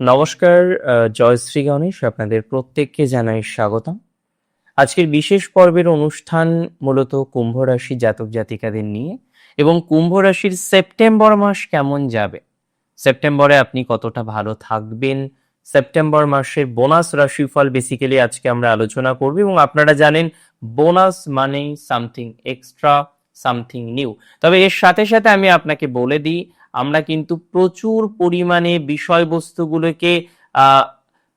নমস্কার জয়শ্রী গণেশ, আপনাদের প্রত্যেককে জানাই স্বাগতম। আজকের বিশেষ পর্বের অনুষ্ঠান মূলত কুম্ভ রাশি জাতক জাতিকাদের নিয়ে এবং কুম্ভ রাশির সেপ্টেম্বর মাস কেমন যাবে? সেপ্টেম্বরে আপনি কতটা ভালো থাকবেন? সেপ্টেম্বর মাসের বোনাস রাশিফল বেসিক্যালি আজকে আমরা আলোচনা করব এবং আপনারা জানেন বোনাস মানে সামথিং এক্সট্রা সামথিং নিউ তবে এর সাথে সাথে আমি আপনাকে বলে দিই আমরা কিন্তু প্রচুর পরিমাণে বিষয়বস্তুগুলোকে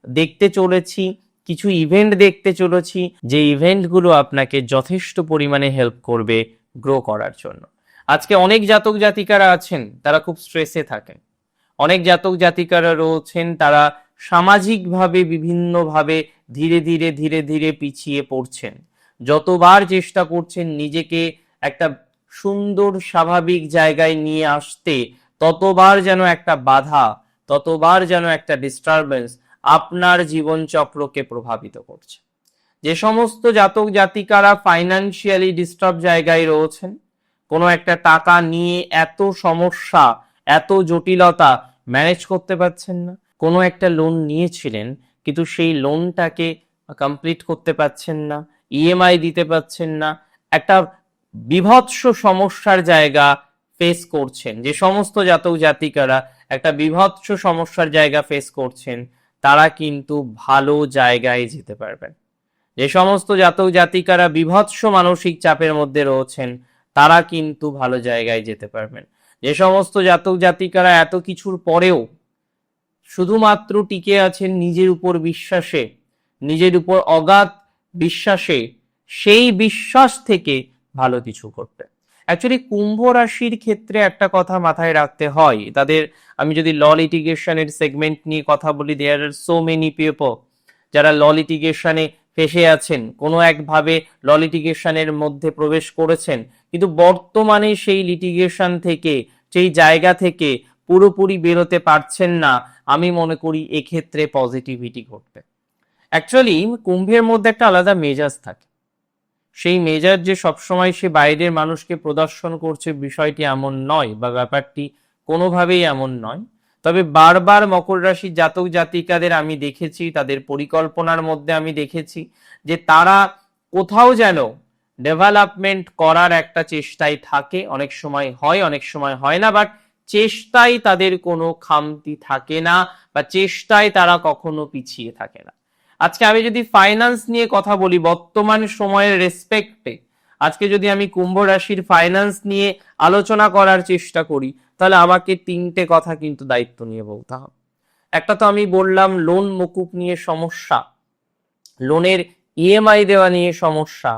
দেখতে চলেছি, কিছু ইভেন্ট দেখতে চলেছি, যে ইভেন্টগুলো আপনাকে যথেষ্ট পরিমাণে হেল্প করবে গ্রো করার জন্য। আজকে অনেক জাতক জাতিকারা আছেন, তারা খুব স্ট্রেসে থাকেন। অনেক জাতক জাতিকারা রয়েছেন, তারা সামাজিকভাবে বিভিন্নভাবে ধীরে ধীরে ধীরে ধীরে পিছিয়ে পড়ছেন। যতবার চেষ্টা করছেন নিজেকে একটা সুন্দর, স্বাভাবিক জায়গায় নিয়ে আসতে ততবার যেন একটা বাধা, ততবার যেন একটা ডিস্টারবেন্স আপনার জীবন চক্রকে প্রভাবিত করছে। যে সমস্ত জাতক জাতিকারা ফাইনান্সিয়ালি ডিস্টার্ব জায়গায় রয়েছেন, কোনো একটা টাকা নিয়ে এত সমস্যা, এত জটিলতা ম্যানেজ করতে পারছেন না, কোনো একটা লোন নিয়েছিলেন, কিন্তু সেই লোনটাকে কমপ্লিট করতে পারছেন না ইএমআই দিতে পারছেন না, একটা বিভৎস সমস্যার জায়গা ফেস করছেন, যে সমস্ত জাতক জাতিকারা একটা বিভৎস সমস্যার জায়গা ফেস করছেন, তারা কিন্তু ভালো জায়গায় যেতে পারবেন। যে সমস্ত জাতক জাতিকারা বিভৎস মানসিক চাপের মধ্যে রয়েছেন, তারা কিন্তু ভালো জায়গায় যেতে পারবেন। যে সমস্ত জাতক জাতিকারা এত কিছুর পরেও শুধুমাত্র টিকে আছেন নিজের উপর বিশ্বাসে, নিজের উপর অগাধ বিশ্বাসে, সেই বিশ্বাস থেকে ভালো কিছু করতে। অ্যাকচুয়ালি কুম্ভ রাশির ক্ষেত্রে একটা কথা মাথায় রাখতে হয়। তাদের, আমি যদি ল লিটিগেশনের সেগমেন্ট নিয়ে কথা বলি there are so many people যারা ল লিটিগেশনে ফেসে আছেন। কোনো একভাবে ল লিটিগেশনের মধ্যে প্রবেশ করেছেন। কিন্তু বর্তমানে সেই লিটিগেশন থেকে, সেই জায়গা থেকে পুরোপুরি বেরোতে পারছেন না। আমি মনে করি এক্ষেত্রে পজিটিভিটি ঘটবে। অ্যাকচুয়ালি কুম্ভের মধ্যে একটা আলাদা মেজাজ থাকে। সেই মেজাজ যে সবসময় সে বাইরের মানুষকে প্রদর্শন করছে বিষয়টি এমন নয় বা ব্যাপারটি কোনোভাবেই এমন নয়। তবে বারবার মকর রাশির জাতক জাতিকাদের আমি দেখেছি, তাদের পরিকল্পনার মধ্যে আমি দেখেছি যে তারা কোথাও যেন ডেভেলপমেন্ট করার একটা চেষ্টায় থাকে। অনেক সময় হয়, অনেক সময় হয় না, বাট চেষ্টায় তাদের কোনো খামতি থাকে না বা চেষ্টায় তারা কখনো পিছিয়ে থাকে না। আজকে আমি যদি ফাইন্যান্স নিয়ে কথা বলি, বর্তমান সময়ের রেসপেক্টে আজকে যদি আমি কুম্ভ রাশির ফাইন্যান্স নিয়ে আলোচনা করার চেষ্টা করি, তাহলে আমাকে তিনটে কথা কিন্তু দায়িত্ব নিয়ে বলতে হবে। একটা তো আমি বললাম লোন মকুব নিয়ে সমস্যা লোনের ইএমআই দেওয়া নিয়ে সমস্যা,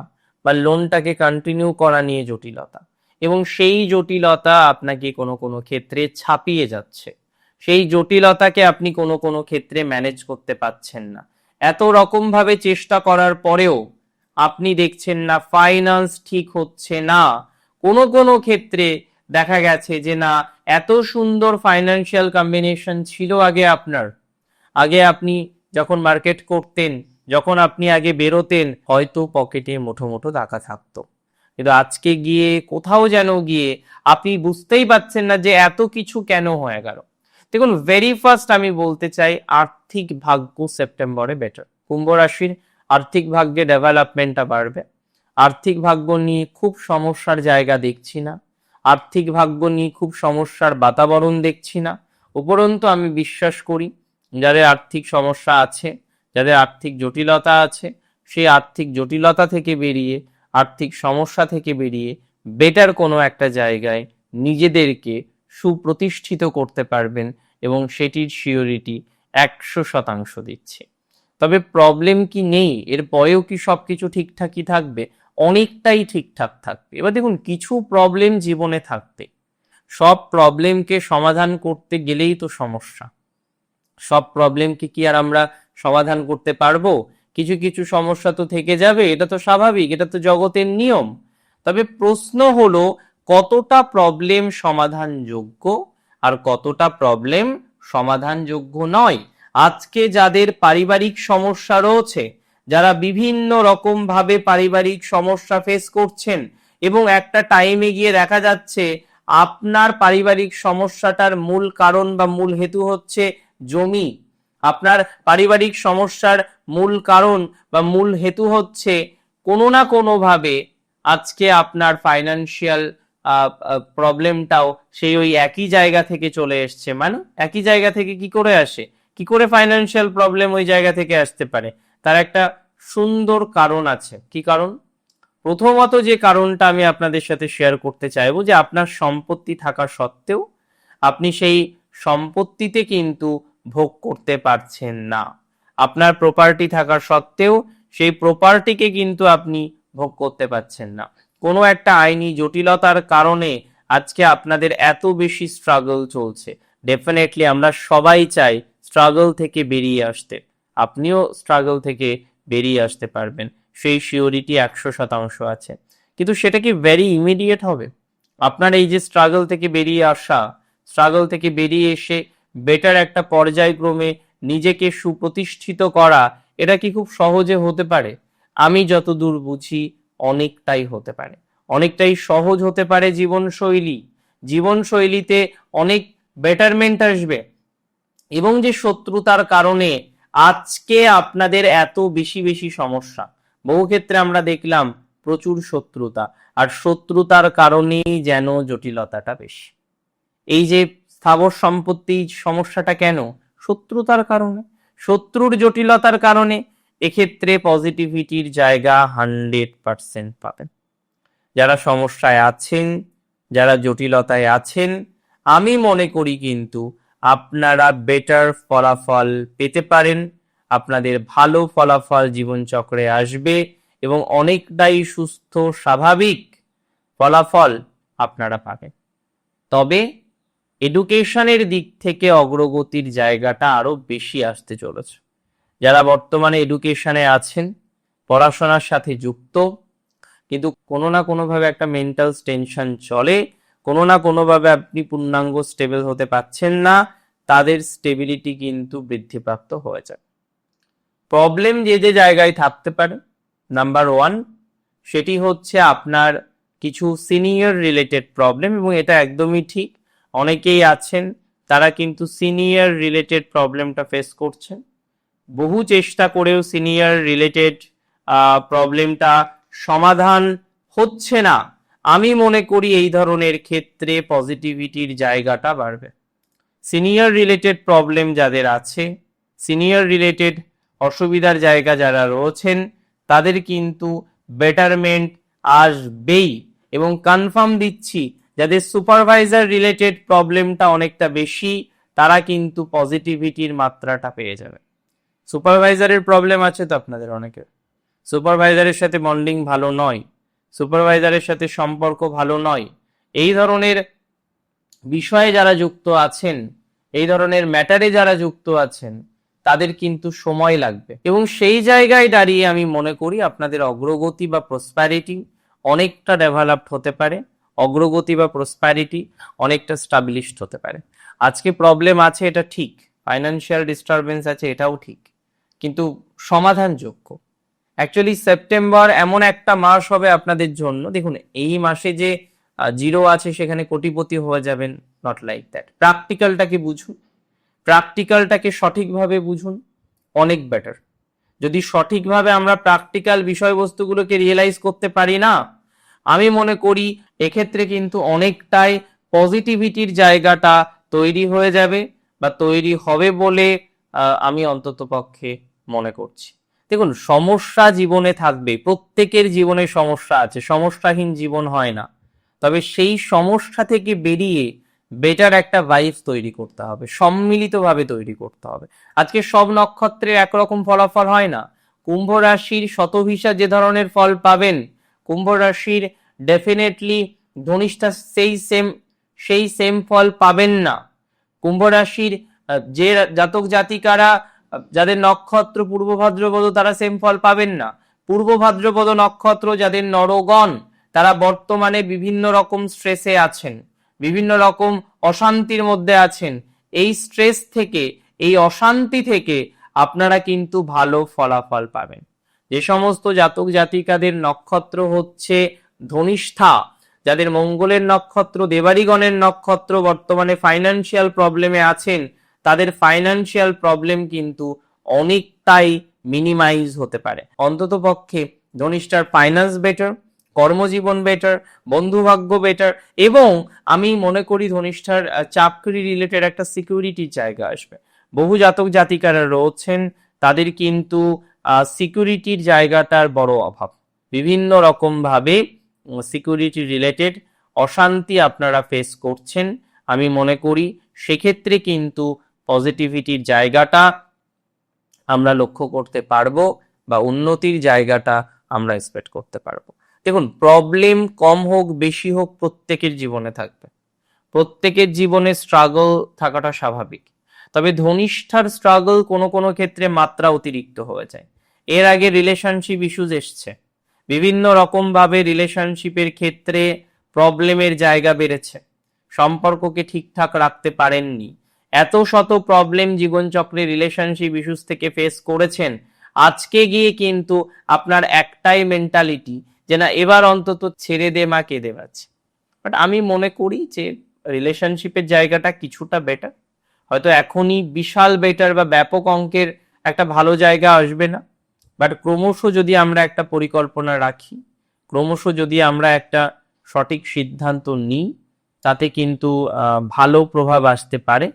বা লোনটাকে কন্টিনিউ করা নিয়ে জটিলতা, এবং সেই জটিলতা আপনাকে কোনো কোনো ক্ষেত্রে ছাপিয়ে যাচ্ছে। সেই জটিলতাকে আপনি কোনো কোনো ক্ষেত্রে ম্যানেজ করতে পারছেন না। এত রকম ভাবে চেষ্টা করার পরেও আপনি দেখছেন না ফাইন্যান্স ঠিক হচ্ছে না। কোনো কোনো ক্ষেত্রে দেখা গেছে যে না, এত সুন্দর ফাইন্যান্সিয়াল কম্বিনেশন ছিল আগে আপনার। আগে আপনি যখন মার্কেট করতেন, যখন আপনি আগে বেরোতেন, হয়তো পকেটে মুঠো মুঠো টাকা থাকতো। কিন্তু আজকে গিয়ে কোথাও যেন গিয়ে আপনি বুঝতেই পারছেন না যে এত কিছু কেন হয়ে গেল। দেখুন ভেরি ফার্স্ট আমি বলতে চাই, আর্থিক ভাগ্য সেপ্টেম্বরে বেটার কুম্ভ রাশির আর্থিক ভাগ্যে ডেভেলপমেন্টটা বাড়বে। আর্থিক ভাগ্য নিয়ে খুব সমস্যার জায়গা দেখছি না। আর্থিক ভাগ্য নিয়ে খুব সমস্যার বাতাবরণ দেখছি না। উপরন্তু আমি বিশ্বাস করি, যাদের আর্থিক সমস্যা আছে, যাদের আর্থিক জটিলতা আছে, সেই আর্থিক জটিলতা থেকে বেরিয়ে, আর্থিক সমস্যা থেকে বেরিয়ে বেটার কোনো একটা জায়গায় নিজেদেরকে সুপ্রতিষ্ঠিত করতে পারবেন এবং সেটির সিওরিটি একশো শতাংশ দিচ্ছে। তবে প্রবলেম কি নেই? এর পরেও কি সবকিছু ঠিকঠাকই থাকবে? অনেকটাই ঠিকঠাক থাকবে। এবার দেখুন, কিছু প্রবলেম জীবনে থাকবে সব প্রবলেমকে সমাধান করতে গেলেই তো সমস্যা। সব প্রবলেমকে কি আর আমরা সমাধান করতে পারব? কিছু কিছু সমস্যা তো থেকে যাবে, এটা তো স্বাভাবিক, এটা তো জগতের নিয়ম। তবে প্রশ্ন হলো, কতটা প্রবলেম সমাধানযোগ্য? আর কতটা প্রবলেম সমাধানযোগ্য নয়। আজকে যাদের পারিবারিক সমস্যা রয়েছে, যারা বিভিন্ন রকম ভাবে পারিবারিক সমস্যা ফেস করছেন এবং একটা টাইমে গিয়ে দেখা যাচ্ছে আপনার পারিবারিক সমস্যাটার মূল কারণ বা মূল হেতু হচ্ছে জমি। আপনার পারিবারিক সমস্যার মূল কারণ বা মূল হেতু হচ্ছে কোনো না কোনোভাবে আজকে আপনার ফাইনান্সিয়াল প্রবলেমটাও সেই ওই একই জায়গা থেকে চলে এসছে। মানে একই জায়গা থেকে কি করে আসে? কি করে ফাইনান্সিয়াল প্রবলেম ওই জায়গা থেকে আসতে পারে? তার একটা সুন্দর কারণ আছে। কি কারণ? প্রথমত যে কারণটা আমি আপনাদের সাথে শেয়ার করতে চাইব যে আপনার সম্পত্তি থাকা সত্ত্বেও আপনি সেই সম্পত্তিতে কিন্তু ভোগ করতে পারছেন না। আপনার প্রপার্টি থাকা সত্ত্বেও সেই প্রপার্টিকে কিন্তু আপনি ভোগ করতে পারছেন না। কোনো একটা আইনি জটিলতার কারণে আজকে আপনাদের এত বেশি স্ট্রাগল চলছে। ডেফিনেটলি আমরা সবাই চাই স্ট্রাগল থেকে বেরিয়ে আসতে। আপনিও স্ট্রাগল থেকে বেরিয়ে আসতে পারবেন। সেই শিওরিটি একশো শতাংশ আছে। কিন্তু সেটা কি ভেরি ইমিডিয়েট হবে? আপনার এই যে স্ট্রাগল থেকে বেরিয়ে আসা স্ট্রাগল থেকে বেরিয়ে এসে বেটার একটা পর্যায়ক্রমে নিজেকে সুপ্রতিষ্ঠিত করা, এটা কি খুব সহজে হতে পারে? আমি যতদূর বুঝি অনেকটাই হতে পারে। অনেকটাই সহজ হতে পারে জীবনশৈলী। জীবনশৈলীতে অনেক বেটারমেন্ট আসবে। এবং যে শত্রুতার কারণে আজকে আপনাদের এত বেশি বেশি সমস্যা। বহু ক্ষেত্রে আমরা দেখলাম প্রচুর শত্রুতা। আর শত্রুতার কারণেই যেন জটিলতাটা বেশি। এই যে স্থাবর সম্পত্তি সমস্যাটা কেন? শত্রুতার কারণে। শত্রুর জটিলতার কারণে এক্ষেত্রে পজিটিভিটির জায়গা হান্ড্রেড পারসেন্ট পাবেন। যারা সমস্যায় আছেন, যারা জটিলতায় আছেন, আমি মনে করি কিন্তু আপনারা বেটার ফলাফল পেতে পারেন, আপনাদের ভালো ফলাফল জীবনচক্রে আসবে এবং অনেকটাই সুস্থ, স্বাভাবিক ফলাফল আপনারা পাবেন। তবে এডুকেশনের দিক থেকে অগ্রগতির জায়গাটা আরও বেশি আসতে চলেছে। যারা বর্তমানে এডুকেশনে আছেন, পড়াশোনার সাথে যুক্ত, কিন্তু কোনো না কোনোভাবে একটা মেন্টাল টেনশন চলে, কোনো না কোনোভাবে আপনি পূর্ণাঙ্গ স্টেবল হতে পারছেন না, তাদের স্টেবিলিটি কিন্তু বৃদ্ধিপ্রাপ্ত হয়ে যায়। প্রবলেম যে যে জায়গায় থাকতে পারে নাম্বার ওয়ান সেটি হচ্ছে আপনার কিছু সিনিয়র রিলেটেড প্রবলেম এবং এটা একদমই ঠিক। অনেকেই আছেন, তারা কিন্তু সিনিয়র রিলেটেড প্রবলেমটা ফেস করছেন। বহু চেষ্টা করেও সিনিয়র রিলেটেড প্রবলেমটা সমাধান হচ্ছে না। আমি মনে করি এই ধরনের ক্ষেত্রে পজিটিভিটির জায়গাটা বাড়বে। সিনিয়র রিলেটেড প্রবলেম যাদের আছে, সিনিয়র রিলেটেড অসুবিধার জায়গা যারা রয়েছেন, তাদের কিন্তু বেটারমেন্ট আসবেই। এবং কনফার্ম দিচ্ছি, যাদের সুপারভাইজার রিলেটেড প্রবলেমটা অনেকটা বেশি, তারা কিন্তু পজিটিভিটির মাত্রাটা পেয়ে যাবে। সুপারভাইজারের প্রবলেম আছে তো আপনাদের অনেকের। সুপারভাইজারের সাথে বন্ডিং ভালো নয়, সুপারভাইজারের সাথে সম্পর্ক ভালো নয়, এই ধরনের বিষয়ে যারা যুক্ত আছেন, এই ধরনের ম্যাটারে যারা যুক্ত আছেন, তাদের কিন্তু সময় লাগবে। এবং সেই জায়গায় দাঁড়িয়ে আমি মনে করি আপনাদের অগ্রগতি বা প্রসপ্যারিটি অনেকটা ডেভেলপড হতে পারে, অগ্রগতি বা প্রসপ্যারিটি অনেকটা স্টাবলিশড হতে পারে। আজকে প্রবলেম আছে, এটা ঠিক। ফাইন্যান্সিয়াল ডিস্টারবেন্স আছে, এটাও ঠিক। কিন্তু সমাধানযোগ্য। অ্যাকচুয়ালি সেপ্টেম্বর এমন একটা মাস হবে আপনাদের জন্য। দেখুন, এই মাসে যে জিরো আছে, সেখানে কোটিপতি হয়ে যাবেন নট লাইক দ্যাট প্র্যাকটিক্যালটাকে বুঝুন। প্র্যাকটিক্যালটাকে সঠিকভাবে বুঝুন, অনেক বেটার যদি সঠিকভাবে আমরা প্র্যাকটিক্যাল বিষয়বস্তুগুলোকে রিয়েলাইজ করতে পারি না, আমি মনে করি এক্ষেত্রে কিন্তু অনেকটাই পজিটিভিটির জায়গাটা তৈরি হয়ে যাবে বা তৈরি হবে বলে আমি অন্তত পক্ষে মনে করছি। দেখুন, সমস্যা জীবনে থাকবে, প্রত্যেকের জীবনে সমস্যা আছে, সমস্যাহীন জীবন হয় না। তবে সেই সমস্যা থেকে বেরিয়ে বেটার একটা ভাইব তৈরি করতে হবে, সম্মিলিতভাবে তৈরি করতে হবে। আজকে সব নক্ষত্রের একরকম ফলাফল হয় না। কুম্ভ রাশির শতভিসা যে ধরনের ফল পাবেন, কুম্ভ রাশির ডেফিনেটলি ধনিষ্ঠা সেই সেম সেই সেম ফল পাবেন না। কুম্ভ রাশির যে জাতক জাতিকারা, যাদের নক্ষত্র পূর্ব ভাদ্রপদ, তারা সেম ফল পাবেন না। পূর্ব ভাদ্রপদ নক্ষত্র যাদের নরগণ, তারা বর্তমানে বিভিন্ন রকম স্ট্রেসে আছেন, বিভিন্ন রকম অশান্তির মধ্যে আছেন। এই স্ট্রেস থেকে, এই অশান্তি থেকে আপনারা কিন্তু ভালো ফলাফল পাবেন। যে সমস্ত জাতক জাতিকাদের নক্ষত্র হচ্ছে ধনিষ্ঠা, যাদের মঙ্গলের নক্ষত্র দেবারিগণের নক্ষত্র বর্তমানে ফাইনান্সিয়াল প্রবলেমে আছেন তাদের ফাইনান্সিয়াল প্রবলেম কিন্তু অনেকটাই মিনিমাইজ হতে পারে। অন্তত পক্ষে ধনিষ্ঠার ফাইন্যান্স বেটার কর্মজীবন বেটার বন্ধুভাগ্য বেটার এবং আমি মনে করি ধনিষ্ঠার চাকরি রিলেটেড একটা সিকিউরিটির জায়গা আসবে। বহু জাতক জাতিকারা রয়েছেন, তাদের কিন্তু সিকিউরিটির জায়গাটার বড় অভাব। বিভিন্ন রকম ভাবে সিকিউরিটি রিলেটেড অশান্তি আপনারা ফেস করছেন, আমি মনে করি। সেক্ষেত্রে কিন্তু পজিটিভিটির জায়গাটা আমরা লক্ষ্য করতে পারব বা উন্নতির জায়গাটা আমরা এক্সপেক্ট করতে পারব। দেখুন প্রবলেম কম হোক, বেশি হোক, প্রত্যেকের জীবনে থাকবে। প্রত্যেকের জীবনে স্ট্রাগল থাকাটা স্বাভাবিক। তবে ধনিষ্ঠার স্ট্রাগল কোনো কোনো ক্ষেত্রে মাত্রা অতিরিক্ত হয়ে যায়। এর আগে রিলেশনশিপ ইস্যুজ এসছে। বিভিন্ন রকম ভাবে রিলেশনশিপের ক্ষেত্রে প্রবলেমের জায়গা বেড়েছে। সম্পর্ককে ঠিকঠাক রাখতে পারেননি। এত শত প্রবলেম জীবনচক্রে রিলেশনশিপ ইস্যুস থেকে ফেস করেছেন, আজকে গিয়ে কিন্তু আপনার একটাই মেন্টালিটি যে না, এবার অন্তত ছেড়ে দে মা, কেঁদে পাচ্ছে বাট আমি মনে করি যে রিলেশনশিপের জায়গাটা কিছুটা বেটার হয়তো এখনই বিশাল বেটার বা ব্যাপক অঙ্কের একটা ভালো জায়গা আসবে না। বাট ক্রমশ যদি আমরা একটা পরিকল্পনা রাখি, ক্রমশ যদি আমরা একটা সঠিক সিদ্ধান্ত নিই, তাতে কিন্তু ভালো প্রভাব আসতে পারে।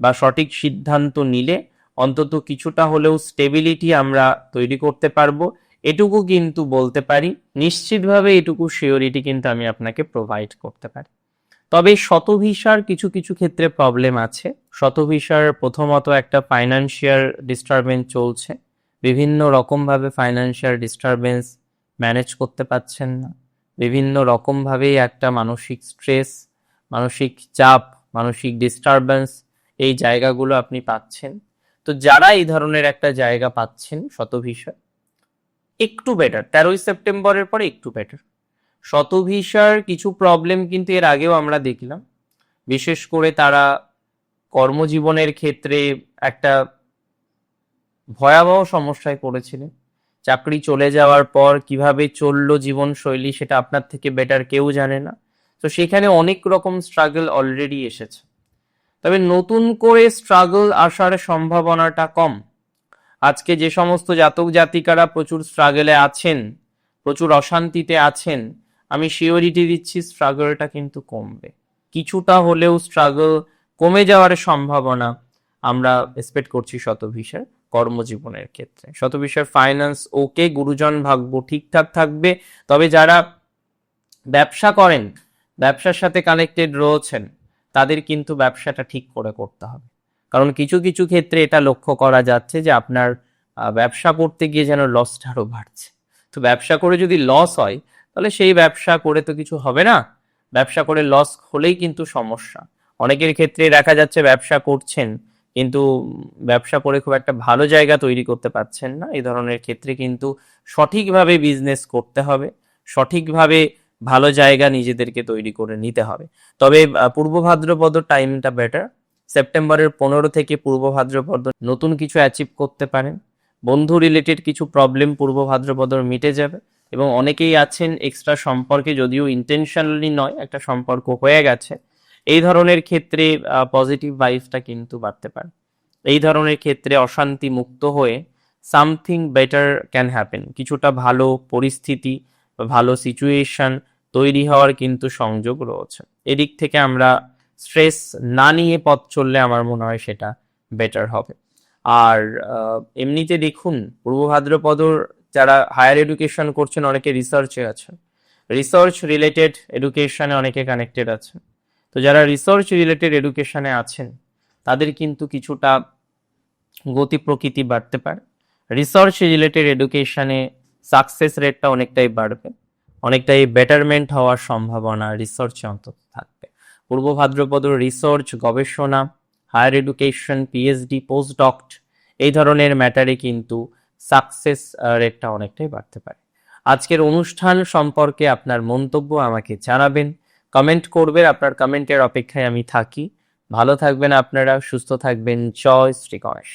বা সঠিক সিদ্ধান্ত নিলে অন্তত কিছুটা হলেও স্টেবিলিটি আমরা তৈরি করতে পারব। এটুকু কিন্তু বলতে পারি, নিশ্চিতভাবে এটুকু শিওরিটি কিন্তু আমি আপনাকে প্রোভাইড করতে পারি। তবে শতভিসার কিছু কিছু ক্ষেত্রে প্রবলেম আছে। শতভিসার প্রথমত একটা ফাইনান্সিয়াল ডিস্টারবেন্স চলছে। বিভিন্ন রকমভাবে ফাইনান্সিয়াল ডিস্টারবেন্স ম্যানেজ করতে পারছেন না। বিভিন্ন রকমভাবেই একটা মানসিক স্ট্রেস মানসিক চাপ, মানসিক ডিস্টারবেন্স এই জায়গাগুলো আপনি পাচ্ছেন। তো যারা এই ধরনের একটা জায়গা পাচ্ছেন শতভিসা একটু বেটার তেরোই সেপ্টেম্বরের পরে একটু বেটার শতভিসার কিছু প্রবলেম কিন্তু এর আগেও আমরা দেখলাম। বিশেষ করে তারা কর্মজীবনের ক্ষেত্রে একটা ভয়াবহ সমস্যায় পড়েছিলেন। চাকরি চলে যাওয়ার পর কীভাবে চলল জীবনশৈলী সেটা আপনার থেকে বেটার কেউ জানে না। তো সেখানে অনেক রকম স্ট্রাগল অলরেডি এসেছে। তবে নতুন করে স্ট্রাগল আসার সম্ভাবনাটা কম। আজকে যে সমস্ত জাতক জাতিকারা প্রচুর স্ট্রাগলে আছেন, প্রচুর অশান্তিতে আছেন, আমি শিওরিটি দিচ্ছি স্ট্রাগলটা কিন্তু কমবে। কিছুটা হলেও স্ট্রাগল কমে যাওয়ার সম্ভাবনা আমরা এক্সপেক্ট করছি শতভিসার কর্মজীবনের ক্ষেত্রে। শতভিসার ফাইন্যান্স ওকে গুরুজন ভাগ্য ঠিকঠাক থাকবে, তবে যারা ব্যবসা করেন, ব্যবসার সাথে কানেক্টেড রয়েছেন তাদের কিন্তু ব্যবসাটা ঠিক করে করতে হবে। কারণ কিছু কিছু ক্ষেত্রে এটা লক্ষ্য করা যাচ্ছে যে আপনার ব্যবসা করতে গিয়ে যেন লসটা আরও বাড়ছে। তো ব্যবসা করে যদি লস হয়, তাহলে সেই ব্যবসা করে তো কিছু হবে না। ব্যবসা করে লস হলেই কিন্তু সমস্যা। অনেকের ক্ষেত্রে দেখা যাচ্ছে ব্যবসা করছেন, কিন্তু ব্যবসা করে খুব একটা ভালো জায়গা তৈরি করতে পারছেন না। এই ধরনের ক্ষেত্রে কিন্তু সঠিকভাবে বিজনেস করতে হবে। সঠিকভাবে ভালো জায়গা নিজেদেরকে তৈরি করে নিতে হবে। তবে পূর্ব ভাদ্রপদ টাইমটা বেটার সেপ্টেম্বরের পনেরো থেকে পূর্ব ভাদ্রপদ নতুন কিছু অ্যাচিভ করতে পারেন। বন্ধু রিলেটেড কিছু প্রবলেম পূর্ব ভাদ্রপদর মিটে যাবে এবং অনেকেই আছেন এক্সট্রা সম্পর্কে যদিও ইন্টেনশনালি নয়, একটা সম্পর্ক হয়ে গেছে। এই ধরনের ক্ষেত্রে পজিটিভ ভাইবসটা কিন্তু বাড়তে পারে। এই ধরনের ক্ষেত্রে অশান্তি মুক্ত হয়ে সামথিং বেটার ক্যান হ্যাপেন কিছুটা ভালো পরিস্থিতি ভালো সিচুয়েশন তৈরি হওয়ার কিন্তু সংযোগ রয়েছে। এদিক থেকে আমরা স্ট্রেস না নিয়ে পথ চললে আমার মনে হয় সেটা বেটার হবে। আর এমনিতে দেখুন, পূর্ব ভাদ্রপদর যারা হায়ার এডুকেশন করছেন অনেকে রিসার্চে আছেন। রিসার্চ রিলেটেড এডুকেশনে অনেকে কানেক্টেড আছেন। তো যারা রিসার্চ রিলেটেড এডুকেশনে আছেন, তাদের কিন্তু কিছুটা গতি প্রকৃতি বাড়তে পারে। রিসার্চ রিলেটেড এডুকেশনে সাকসেস রেটটা অনেকটাই বাড়বে, অনেকটাই বেটারমেন্ট হওয়ার সম্ভাবনা রিসার্চে অন্তত থাকবে। পূর্ব ভাদ্রপদ রিসার্চ গবেষণা higher education PhD post doc এই ধরনের ম্যাটারে কিন্তু সাকসেস রেটটা অনেকটাই বাড়তে পারে। আজকের অনুষ্ঠান সম্পর্কে আপনার মন্তব্য আমাকে জানাবেন কমেন্ট করবেন, আপনার কমেন্টের অপেক্ষায় আমি থাকি। ভালো থাকবেন আপনারা, সুস্থ থাকবেন। জয় শ্রী গণেশ।